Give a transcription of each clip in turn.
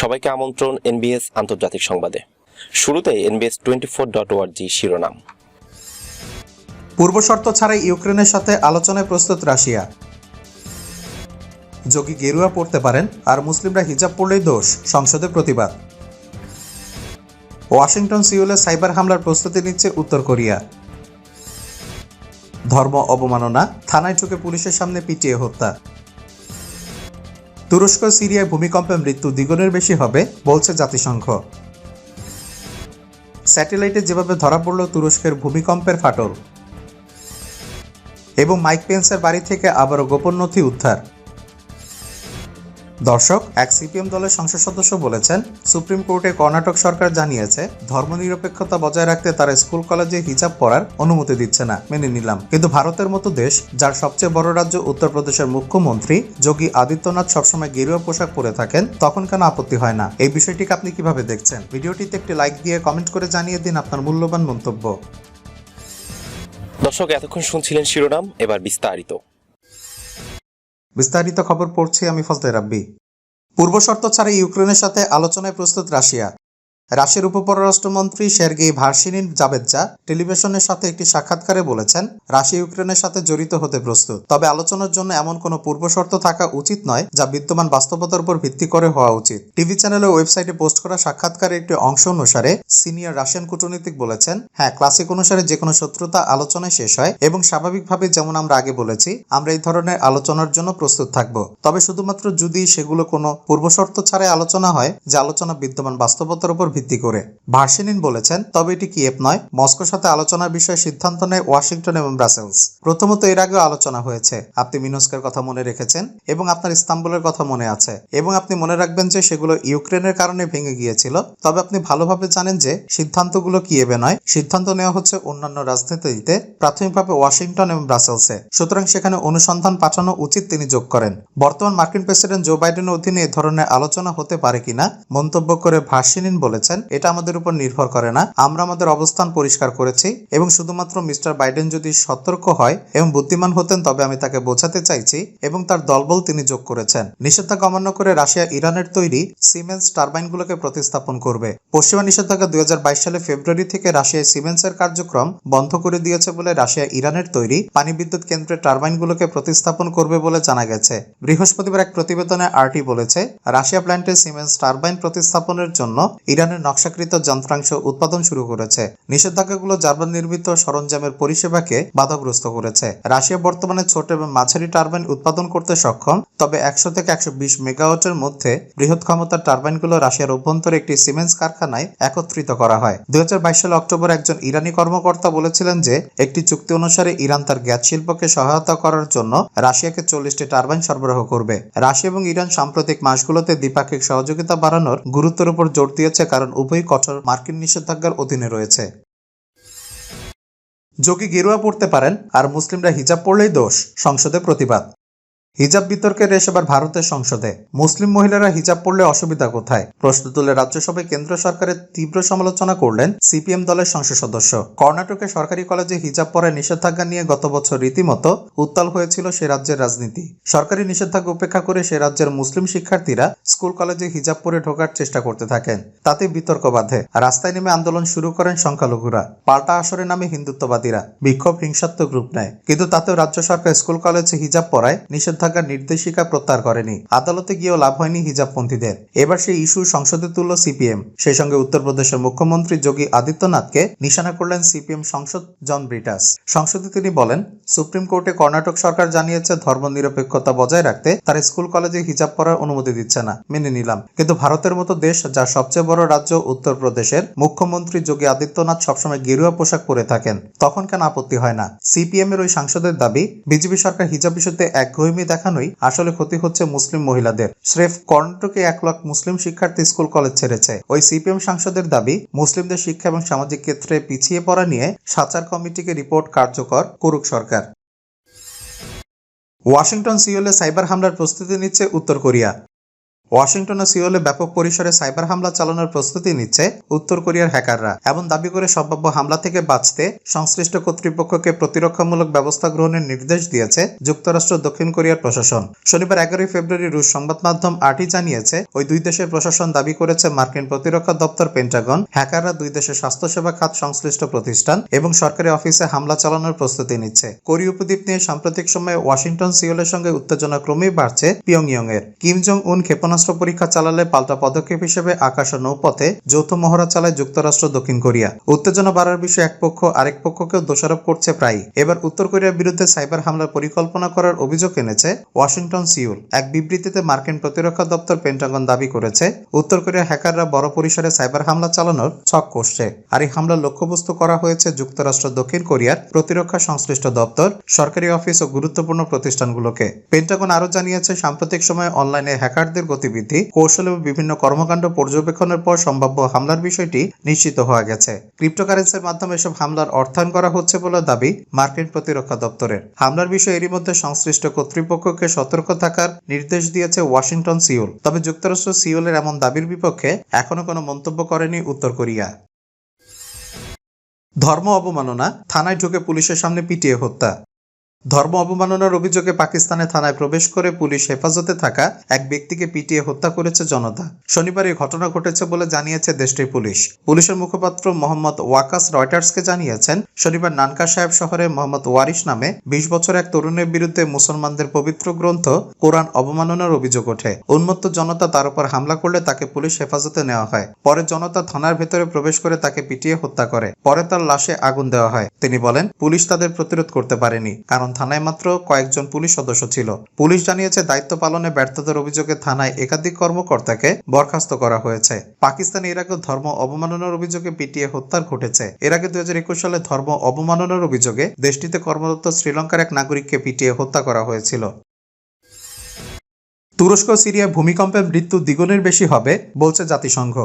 সবাইকে আমন্ত্রণ এনবিএস আন্তর্জাতিক সংবাদে। শুরুতে এনবিএস টোয়েন্টি ফোর ডট ওয়ার্জি শিরোনাম। পূর্ব শর্ত ছাড়াই ইউক্রেনের সাথে আলোচনায় প্রস্তুত রাশিয়া। যোগী গেরুয়া পড়তে পারেন, আর মুসলিমরা হিজাব পড়লেই দোষ, সংসদে প্রতিবাদ। ওয়াশিংটন সিউলে সাইবার হামলার প্রস্তুতি নিচ্ছে উত্তর কোরিয়া। ধর্ম অবমাননা, থানায় ঢুকে পুলিশের সামনে পিটিয়ে হত্যা। তুরস্ক, সিরিয়ায় ভূমিকম্পে মৃত্যু দ্বিগুণের বেশি হবে, বলছে জাতিসংঘ। স্যাটেলাইটে যেভাবে ধরা পড়ল তুরস্কের ভূমিকম্পের ফাটল, এবং মাইক পেন্সের বাড়ি থেকে আবারও গোপন নথি উদ্ধার। দর্শক, এক সিপিএম দলের সংসদ সদস্য বলেছেন, সুপ্রিম কোর্টে কর্ণাটক সরকার জানিয়েছে, ধর্মনিরপেক্ষতা বজায় রাখতে তারা স্কুল কলেজে হিজাব পড়ার অনুমতি দিচ্ছে না, মেনে নিলাম। কিন্তু ভারতের মতো দেশ, যার সবচেয়ে বড় রাজ্য উত্তরপ্রদেশের মুখ্যমন্ত্রী যোগী আদিত্যনাথ সবসময় গেরুয়া পোশাক পরে থাকেন, তখন কেন আপত্তি হয় না? এই বিষয়টিকে আপনি কীভাবে দেখছেন? ভিডিওটিতে একটি লাইক দিয়ে কমেন্ট করে জানিয়ে দিন আপনার মূল্যবান মন্তব্য। দর্শক, এতক্ষণ শুনছিলেন শিরোনাম, এবার বিস্তারিত। বিস্তারিত খবর পড়ছি আমি ফজলে রাব্বি। পূর্ব শর্ত ছাড়া ইউক্রেনের সাথে আলোচনায় প্রস্তুত রাশিয়া। রাশিয়ার উপপররাষ্ট্রমন্ত্রী সের্গেই ভার্সিনিন জাবেজ্জা টেলিভিশনের সাথে একটি সাক্ষাৎকারে বলেছেন, রাশিয়া ইউক্রেনের সাথে জড়িত হতে প্রস্তুত। তবে আলোচনার জন্য এমন কোনো পূর্ব শর্ত থাকা উচিত নয়, যা বিদ্যমান বাস্তবতার উপর ভিত্তি করে হওয়া উচিত। টিভি চ্যানেলে ওয়েবসাইটে পোস্ট করা সাক্ষাৎকারের একটি অংশ অনুসারে, সিনিয়র রাশিয়ান কূটনীতিক বলেছেন হ্যাঁ ক্লাসিক অনুসারে যে কোনো শত্রুতা আলোচনায় শেষ হয় এবং স্বাভাবিকভাবে যেমন আমরা আগে বলেছি, আমরা এই ধরনের আলোচনার জন্য প্রস্তুত থাকব। তবে শুধুমাত্র যদি সেগুলো কোনো পূর্বশর্ত ছাড়াই আলোচনা হয়, যে আলোচনা বিদ্যমান বাস্তবতার উপর ভিত্তি করে। ভার্সিনিন বলেছেন, তবে এটি কিয়েভ নয়, মস্কোর সাথে আলোচনার বিষয়ে সিদ্ধান্ত নেয় ওয়াশিংটন এবং ব্রাসেলস। প্রথমত এর আগেও আলোচনা হয়েছে। আপনি মিনস্কের কথা মনে রেখেছেন এবং আপনার ইস্তাম্বুলের কথা মনে আছে এবং আপনি মনে রাখবেন যে সেগুলো ইউক্রেনের কারণে ভেঙে গিয়েছিল। তবে আপনি ভালোভাবে জানেন যে সিদ্ধান্তগুলো কিয়েভে নয়, সিদ্ধান্ত নেওয়া হচ্ছে অন্যান্য রাজনীতিতে, প্রাথমিকভাবে ওয়াশিংটন এবং ব্রাসেলসে। সুতরাং সেখানে অনুসন্ধান পাঠানো উচিত তিনি যোগ করেন। বর্তমান মার্কিন প্রেসিডেন্ট জো বাইডেনের অধীনে এ ধরনের আলোচনা হতে পারে কিনা মন্তব্য করে ভার্সিনিন বলেছেন। এটা আমাদের উপর নির্ভর করে না। আমরা আমাদের অবস্থান পরিষ্কার করেছি এবং শুধুমাত্র মিস্টার বাইডেন যদি সতর্ক হয় এবং বুদ্ধিমান হতেন, তবে আমি তাকে বোঝাতে চাইছি এবং তার দলবল তিনি যোগ করেছেন। নিষেধাজ্ঞা অমান্য করে রাশিয়া, ইরানের তৈরি সিমেন্স টারবাইনগুলোকে প্রতিস্থাপন করবে। পশ্চিমা নিষেধাজ্ঞা দুই সালে ফেব্রুয়ারি থেকে রাশিয়ায় সিমেন্সের কার্যক্রম বন্ধ করে দিয়েছে বলে রাশিয়া, ইরানের তৈরি পানি বিদ্যুৎ কেন্দ্রের টারবাইনগুলোকে প্রতিস্থাপন করবে বলে জানা গেছে। বৃহস্পতিবার এক প্রতিবেদনে আরটি বলেছে, রাশিয়া প্ল্যান্টে সিমেন্স টারবাইন প্রতিস্থাপনের জন্য ইরানের নকশাকৃত যন্ত্রাংশ উৎপাদন শুরু করেছে। নিষেধাজ্ঞাগুলো জার্মান নির্মিত সরঞ্জামের পরিষেবাকে বাধাগ্রস্ত করেছে। রাশিয়া বর্তমানে ছোট এবং মাঝারি টারবাইন উৎপাদন করতে সক্ষম, তবে একশো থেকে একশো বিশ মেগাওয়াটের মধ্যে বৃহৎ ক্ষমতার টারবাইনগুলো রাশিয়ার অভ্যন্তরে একটি সিমেন্স কারখানায় একত্রিত করা হয়। দুই সালে অক্টোবর একজন ইরানি কর্মকর্তা বলেছিলেন যে, একটি চুক্তি অনুসারে ইরান তার গ্যাস শিল্পকে সহায়তা করার জন্য রাশিয়াকে চল্লিশটি টারবাইন সরবরাহ করবে। রাশিয়া এবং ইরান সাম্প্রতিক মাসগুলোতে দ্বিপাক্ষিক সহযোগিতা বাড়ানোর গুরুত্বের উপর জোর দিয়েছে কারণ উভয়ই কঠোর মার্কিন নিষেধাজ্ঞার অধীনে রয়েছে। যোগী গেরুয়া পড়তে পারেন, আর মুসলিমরা হিজাব পড়লেই দোষ, সংসদে প্রতিবাদ। হিজাব বিতর্কের এবার ভারতের সংসদে। মুসলিম মহিলারা হিজাব পড়লে অসুবিধা কোথায়? প্রশ্ন তুলে রাজ্যসভায় কেন্দ্র সরকারের তীব্র সমালোচনা করলেন সিপিএম দলের সংসদ সদস্য। কর্ণাটকে সরকারি কলেজে হিজাব পরায় নিষেধাজ্ঞা নিয়ে গত বছর রীতিমতো উত্তাল হয়েছিল সে রাজ্যের রাজনীতি। সরকারি নিষেধাজ্ঞা উপেক্ষা করে সে রাজ্যের মুসলিম শিক্ষার্থীরা স্কুল কলেজে হিজাব পরে ঢোকার চেষ্টা করতে থাকেন। তাতে বিতর্ক বাধে। রাস্তায় নেমে আন্দোলন শুরু করেন সংখ্যালঘুরা। পাল্টা আসরে নামে হিন্দুত্ববাদীরা। বিক্ষোভ হিংসাত্মক রূপ নেয়। কিন্তু তাতেও রাজ্য সরকার স্কুল কলেজে হিজাব পরায় নিষেধাজ্ঞার নির্দেশিকা প্রত্যাহার করেনি। আদালতে গিয়েও লাভ হয়নি হিজাবপন্থীদের। এবার সেই ইস্যু সংসদে তুলল সিপিএম। সেই সঙ্গে উত্তরপ্রদেশের মুখ্যমন্ত্রী যোগী আদিত্যনাথকে নিশানা করলেন সিপিএম সংসদ জন ব্রিটাস। সংসদে তিনি বলেন, সুপ্রিম কোর্টে কর্ণাটক সরকার জানিয়েছে, ধর্মনিরপেক্ষতা বজায় রাখতে তার স্কুল কলেজে হিজাব পরার অনুমতি দিচ্ছে না। মেনে নিলাম। কিন্তু ভারতের মতো দেশ, যার সবচেয়ে বড় রাজ্য উত্তরপ্রদেশের, মুখ্যমন্ত্রী যোগী আদিত্যনাথ সবসময় গেরুয়া পোশাক পরে থাকেন। তখন কেন আপত্তি হয় না? সিপিএম এর ওই সাংসদের দাবি, বিজেপি সরকার হিজাব ইস্যুতে একঘেয়েমি দেখানোই আসলে ক্ষতি হচ্ছে মুসলিম মহিলাদের। স্রেফ কর্ণাটকে এক লাখ মুসলিম শিক্ষার্থী স্কুল কলেজ ছেড়েছে। ওই সিপিএম সাংসদের দাবি, মুসলিমদের শিক্ষা এবং সামাজিক ক্ষেত্রে পিছিয়ে পড়া নিয়ে সাচার কমিটিকে রিপোর্ট কার্যকর করুক সরকার। ওয়াশিংটন সিওলে সাইবার হামলার প্রস্তুতি নিচ্ছে উত্তর কোরিয়া। ওয়াশিংটন ও সিওলে ব্যাপক পরিসরে সাইবার হামলা চালানোর প্রস্তুতি নিচ্ছে উত্তর কোরিয়ার হ্যাকাররা এমন দাবি করে সম্ভাব্য হামলা থেকে বাঁচতে সংশ্লিষ্ট কর্তৃপক্ষকে প্রতিরক্ষামূলক ব্যবস্থা গ্রহণের নির্দেশ দিয়েছে যুক্তরাষ্ট্র দক্ষিণ কোরিয়ার প্রশাসন। শনিবার এগারোই ফেব্রুয়ারি রুশ সংবাদ মাধ্যম আরটি জানিয়েছে, ওই দুই দেশের প্রশাসন দাবি করেছে মার্কিন প্রতিরক্ষা দপ্তর পেন্টাগন, হ্যাকাররা দুই দেশের স্বাস্থ্যসেবা খাত সংশ্লিষ্ট প্রতিষ্ঠান এবং সরকারি অফিসে হামলা চালানোর প্রস্তুতি নিচ্ছে। কোরীয় উপদ্বীপ নিয়ে সাম্প্রতিক সময়ে ওয়াশিংটন, সিওলের সঙ্গে উত্তেজনা ক্রমেই বাড়ছে পিয়ংইয়ং এর কিম জং উন ক্ষেপণাস্ত্র পরীক্ষা চালালে পাল্টা পদক্ষেপ হিসেবে আকাশ ও নৌপথে যৌথ মহড়া চালায় যুক্তরাষ্ট্র, দক্ষিণ কোরিয়া। উত্তেজনা বাড়ার বিষয়ে এক পক্ষ, আরেক পক্ষকেও দোষারোপ করছে প্রায় এবার উত্তর কোরিয়ার বিরুদ্ধে সাইবার হামলার পরিকল্পনা করার অভিযোগ এনেছে ওয়াশিংটন সিউল এক বিবৃতিতে মার্কিন প্রতিরক্ষা দপ্তর পেন্টাগন দাবি করেছে, উত্তর কোরিয়ার হ্যাকাররা বড় পরিসরে সাইবার হামলা চালানোর ছক কষছে। আর এই হামলার লক্ষ্যবস্তু করা হয়েছে যুক্তরাষ্ট্র, দক্ষিণ কোরিয়ার প্রতিরক্ষা সংশ্লিষ্ট দপ্তর, সরকারি অফিস ও গুরুত্বপূর্ণ প্রতিষ্ঠানগুলোকে। পেন্টাগন আরও জানিয়েছে, সাম্প্রতিক সময়ে অনলাইনে হ্যাকারদের গতিবিধি কৌশল এবং বিভিন্ন কর্মকাণ্ড পর্যবেক্ষণের পর সম্ভাব্য হামলার বিষয়টি নিশ্চিত হওয়া গেছে। ক্রিপ্টোকারেন্সির মাধ্যমে এসব হামলার অর্থায়ন করা হচ্ছে বলে দাবি মার্কিন প্রতিরক্ষা দপ্তরের। হামলার বিষয়ে এরই মধ্যে সংশ্লিষ্ট কর্তৃপক্ষকে সতর্ক থাকার নির্দেশ দিয়েছে ওয়াশিংটন সিওল তবে যুক্তরাষ্ট্র সিওলের এমন দাবির বিপক্ষে এখনও কোনো মন্তব্য করেনি উত্তর কোরিয়া। ধর্ম অবমাননা, থানায় ঢুকে পুলিশের সামনে পিটিয়ে হত্যা। ধর্ম অবমাননার অভিযোগে পাকিস্তানে থানায় প্রবেশ করে পুলিশ হেফাজতে থাকা এক ব্যক্তিকে পিটিয়ে হত্যা করেছে জনতা। শনিবার এই ঘটনা ঘটেছে বলে জানিয়েছে দেশটির পুলিশ। পুলিশের মুখপাত্র মোহাম্মদ ওয়াকাস রয়টার্সকে জানিয়েছেন, শনিবার নানকা সাহেব শহরে মোহাম্মদ ওয়ারিশ নামে বিশ বছর এক তরুণের বিরুদ্ধে মুসলমানদের পবিত্র গ্রন্থ কোরআন অবমাননার অভিযোগ ওঠে। উন্মত্ত জনতা তার উপর হামলা করলে তাকে পুলিশ হেফাজতে নেওয়া হয়। পরে জনতা থানার ভেতরে প্রবেশ করে তাকে পিটিয়ে হত্যা করে। পরে তার লাশে আগুন দেওয়া হয়। তিনি বলেন, পুলিশ তাদের প্রতিরোধ করতে পারেনি, কারণ থানায় মাত্র কয়েকজন পুলিশ সদস্য ছিল। পুলিশ জানিয়েছে, দায়িত্ব পালনে ব্যর্থতার অভিযোগে থানায় একাধিক কর্মকর্তাকে বরখাস্ত করা হয়েছে। পাকিস্তানে আগে ধর্ম অবমাননার অভিযোগে পিটিয়ে হত্যার ঘটেছে। এর আগে দুই হাজার একুশ সালে ধর্ম অবমাননার অভিযোগে দেশটিতে কর্মরত শ্রীলঙ্কার এক নাগরিককে পিটিয়ে হত্যা করা হয়েছিল। তুরস্ক সিরিয়ায় ভূমিকম্পে মৃত্যু দ্বিগুণের বেশি হবে, বলছে জাতিসংঘ।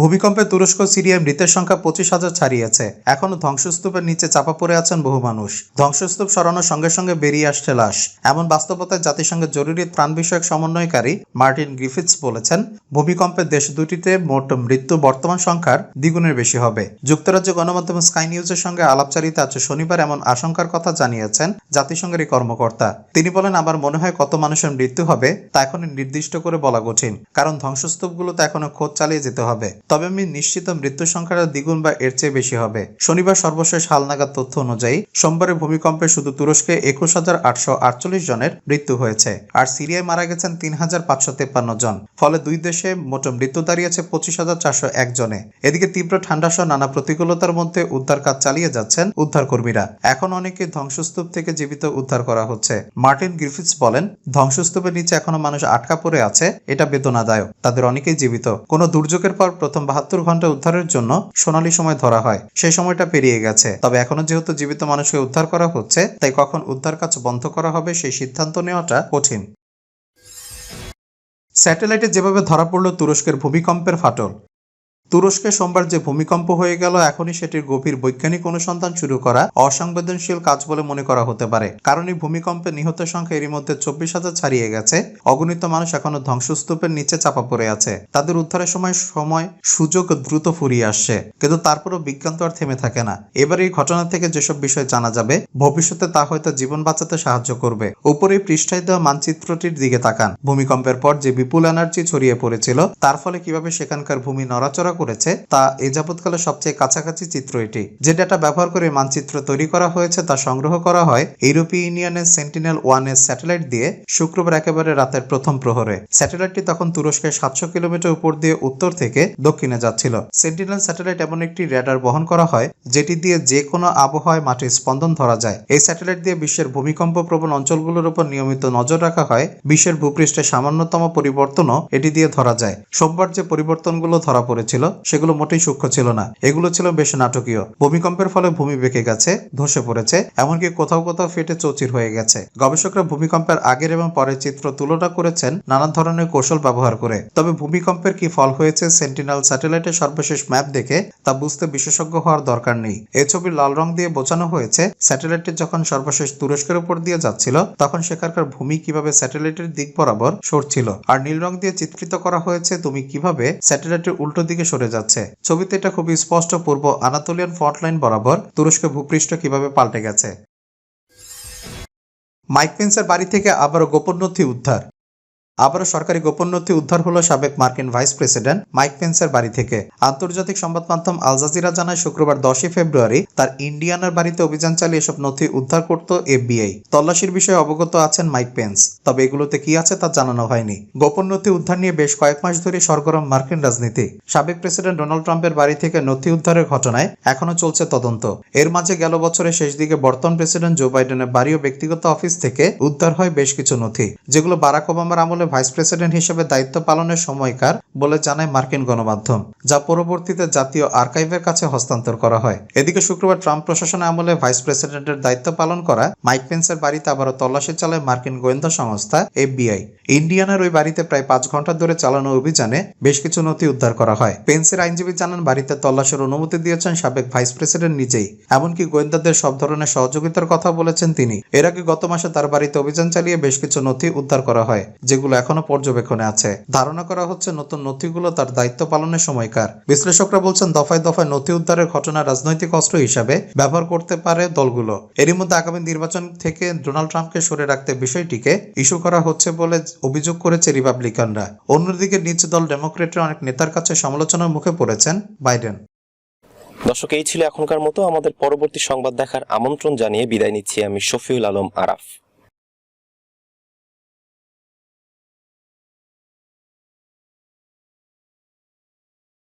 ভূমিকম্পে তুরস্ক, সিরিয়ায় মৃতের সংখ্যা পঁচিশ হাজার ছাড়িয়েছে। এখনও ধ্বংসস্তূপের নিচে চাপা পড়ে আছেন বহু মানুষ। ধ্বংসস্তূপ সরানোর সঙ্গে সঙ্গে বেরিয়ে আসছে লাশ। এমন বাস্তবতায় জাতিসংঘের জরুরি ত্রাণ বিষয়ক সমন্বয়কারী মার্টিন গ্রিফিথস বলেছেন, ভূমিকম্পে দেশ দুটিতে মোট মৃত্যু বর্তমান সংখ্যার দ্বিগুণের বেশি হবে। যুক্তরাজ্য গণমাধ্যম স্কাই নিউজের সঙ্গে আলাপচারিতা আছে শনিবার এমন আশঙ্কার কথা জানিয়েছেন জাতিসংঘের এই কর্মকর্তা। তিনি বলেন, আমার মনে হয় কত মানুষের মৃত্যু হবে তা এখন নির্দিষ্ট করে বলা কঠিন, কারণ ধ্বংসস্তূপগুলো তো এখনও খোঁজ চালিয়ে যেতে হবে। তবে আমি নিশ্চিত মৃত্যু সংখ্যাটা দ্বিগুণ বা এর চেয়ে বেশি হবে। শনিবার সর্বশেষ হালনাগাদ তথ্য অনুযায়ী সোমবারের ভূমিকম্পে শুধু তুরস্কে একুশ হাজার আটশো আটচল্লিশ জনের মৃত্যু হয়েছে, আর সিরিয়ায় মারা গেছেন তিন হাজার পাঁচশো তেপ্পান্ন জন, ফলে দুই দেশে মোট মৃত্যু দাঁড়িয়েছে পঁচিশ হাজার চারশো এক জনে। এদিকে তীব্র ঠান্ডা সহ নানা প্রতিকূলতার মধ্যে উদ্ধার কাজ চালিয়ে যাচ্ছেন উদ্ধার কর্মীরা এখন অনেকে ধ্বংসস্তূপ থেকে জীবিত উদ্ধার করা হচ্ছে। মার্টিন গ্রিফিস বলেন, ধ্বংসস্তূপের নিচে এখনও মানুষ আটকা পড়ে আছে, এটা বেদনাদায়ক। তাদের অনেকেই জীবিত। কোনো দুর্যোগের পর প্রথম বাহাত্তর ঘণ্টা উদ্ধারের জন্য সোনালি সময় ধরা হয়। সেই সময়টা পেরিয়ে গেছে। তবে এখনও যেহেতু জীবিত মানুষকে উদ্ধার করা হচ্ছে, তাই কখন উদ্ধার কাজ বন্ধ করা হবে সেই সিদ্ধান্ত নেওয়াটা কঠিন। স্যাটেলাইটে যেভাবে ধরা পড়ল তুরস্কের ভূমিকম্পের ফাটল তুরস্কে সোমবার যে ভূমিকম্প হয়ে গেল, এখনই সেটির গভীর বৈজ্ঞানিক অনুসন্ধান শুরু করা অসংবেদনশীল কাজ বলে মনে করা হতে পারে। কারণ এই ভূমিকম্পে নিহতের সংখ্যা এরই মধ্যে চব্বিশ হাজার ছাড়িয়ে গেছে। অগণিত মানুষ এখনও ধ্বংসস্তূপের নিচে চাপা পড়ে আছে। তাদের উদ্ধারের সময় সময় সুযোগ দ্রুত ফুরিয়ে আসছে। কিন্তু তারপরও বিজ্ঞান তো আর থেমে থাকে না। এবার এই ঘটনা থেকে যেসব বিষয় জানা যাবে, ভবিষ্যতে তা হয়তো জীবন বাঁচাতে সাহায্য করবে। উপরে পৃষ্ঠায় দেওয়া মানচিত্রটির দিকে তাকান। ভূমিকম্পের পর যে বিপুল এনার্জি ছড়িয়ে পড়েছিল, তার ফলে কীভাবে সেখানকার ভূমি নড়াচড়া করেছে, তা এ যাবৎকালে সবচেয়ে কাছাকাছি চিত্র এটি। যে ডেটা ব্যবহার করে মানচিত্র তৈরি করা হয়েছে তা সংগ্রহ করা হয় ইউরোপীয় ইউনিয়নের সেন্টিনেল ওয়ানের স্যাটেলাইট দিয়ে শুক্রবার একেবারে রাতের প্রথম প্রহরে। স্যাটেলাইটটি তখন তুরস্কের সাতশো কিলোমিটার উপর দিয়ে উত্তর থেকে দক্ষিণে যাচ্ছিল। সেন্টিনেল স্যাটেলাইট এমন একটি র্যাডার বহন করা হয়, যেটি দিয়ে যে কোনো আবহাওয়ায় মাটির স্পন্দন ধরা যায়। এই স্যাটেলাইট দিয়ে বিশ্বের ভূমিকম্প প্রবণ অঞ্চলগুলোর উপর নিয়মিত নজর রাখা হয়, বিশ্বের ভূপৃষ্ঠে সামান্যতম পরিবর্তনও এটি দিয়ে ধরা যায়। সোমবার যে পরিবর্তনগুলো ধরা পড়েছিল সেগুলো মোটেই সূক্ষ্ম ছিল না। এগুলো ছিল বেশ নাটকীয়। ভূমিকম্পের ফলে ভূমি বেঁকে গেছে, ধসে পড়েছে, এমনকি কোথাও কোথাও ফেটে চৌচির হয়ে গেছে। গবেষকরা ভূমিকম্পের আগের এবং পরের চিত্র তুলনা করেছেন নানান ধরনের কৌশল ব্যবহার করে। তবে ভূমিকম্পের কি ফল হয়েছে সেন্টিনেল স্যাটেলাইটের সর্বশেষ ম্যাপ দেখে তা বুঝতে বিশেষজ্ঞ হওয়ার দরকার নেই। এই ছবির লাল রং দিয়ে বোঝানো হয়েছে স্যাটেলাইটটি যখন সর্বশেষ তুরস্কের উপর দিয়ে যাচ্ছিল, তখন সেখানকার ভূমি কীভাবে স্যাটেলাইটের দিক বরাবর সরছিল। আর নীল রং দিয়ে চিত্রিত করা হয়েছে, তুমি কীভাবে স্যাটেলাইটের উল্টো দিকে সরে যাচ্ছে। ছবিতে এটা খুবই স্পষ্ট পূর্ব আনাতোলিয়ান ফ্রন্টলাইন বরাবর তুরস্ক ভূপৃষ্ঠ কীভাবে পাল্টে গেছে। মাইক পেন্সের বাড়ি থেকে আবারও গোপন নথি উদ্ধার। আবারও সরকারি গোপন নথি উদ্ধার হলো সাবেক মার্কিন ভাইস প্রেসিডেন্ট মাইক পেন্সের বাড়ি থেকে। আন্তর্জাতিক সংবাদ মাধ্যম আল জাজিরা জানায়, শুক্রবার দশই ফেব্রুয়ারি তার ইন্ডিয়ানার বাড়িতে অভিযান চালিয়ে এসব নথি উদ্ধার করত এফবিআই। তল্লাশির বিষয়ে অবগত আছেন মাইক পেন্স। তবে এগুলোতে কি আছে তা জানানো হয়নি। গোপন নথি উদ্ধার নিয়ে বেশ কয়েক মাস ধরে সরগরম মার্কিন রাজনীতি। সাবেক প্রেসিডেন্ট ডোনাল্ড ট্রাম্পের বাড়ি থেকে নথি উদ্ধারের ঘটনায় এখনও চলছে তদন্ত। এর মাঝে গেল বছরের শেষ দিকে বর্তমান প্রেসিডেন্ট জো বাইডেনের বাড়ি ও ব্যক্তিগত অফিস থেকে উদ্ধার হয় বেশ কিছু নথি, যেগুলো বারাক ওবামার আমলে ভাইস প্রেসিডেন্ট হিসেবে দায়িত্ব পালনের সময়কার বলে জানায় মার্কিন গণমাধ্যম, যা পরবর্তীতে জাতীয় আর্কাইভের কাছে হস্তান্তর করা হয়। এদিকে শুক্রবার ট্রাম্প প্রশাসনের আমলে ভাইস প্রেসিডেন্টের দায়িত্ব পালন করা মাইক পেন্সের বাড়িতে আবারও তল্লাশি চালায় মার্কিন গোয়েন্দা সংস্থা এফবিআই। ইন্ডিয়ানার ওই বাড়িতে প্রায় পাঁচ ঘণ্টা ধরে চালানো অভিযানে বেশ কিছু নথি উদ্ধার করা হয়। পেন্সের আইনজীবী জানান, বাড়িতে তল্লাশের অনুমতি দিয়েছেন সাবেক ভাইস প্রেসিডেন্ট নিজেই। এমনকি গোয়েন্দাদের সব ধরনের সহযোগিতার কথা বলেছেন তিনি। এর আগে গত মাসে তার বাড়িতে অভিযান চালিয়ে বেশ কিছু নথি উদ্ধার করা হয়, যেগুলো এখনও পর্যবেক্ষণে আছে। ধারণা করা হচ্ছে নতুন নথিগুলো তার দায়িত্ব পালনের সময়কার। বিশ্লেষকরা বলছেন, দফায় দফায় নথি উদ্ধারের ঘটনা রাজনৈতিক অস্ত্র হিসাবে ব্যবহার করতে পারে দলগুলো। এরই মধ্যে আগামী নির্বাচন থেকে ডোনাল্ড ট্রাম্পকে সরে রাখতে বিষয়টিকে ইস্যু করা হচ্ছে বলে অভিযোগ করেছে রিপাবলিকানরা। অন্যদিকে নিজ দল ডেমোক্রেটের অনেক নেতার কাছে সমালোচনার মুখে পড়েছেন বাইডেন। দর্শক, এই ছিল এখনকার মতো। আমাদের পরবর্তী সংবাদ দেখার আমন্ত্রণ জানিয়ে বিদায় নিচ্ছি আমি শফিউল আলম আরাফ।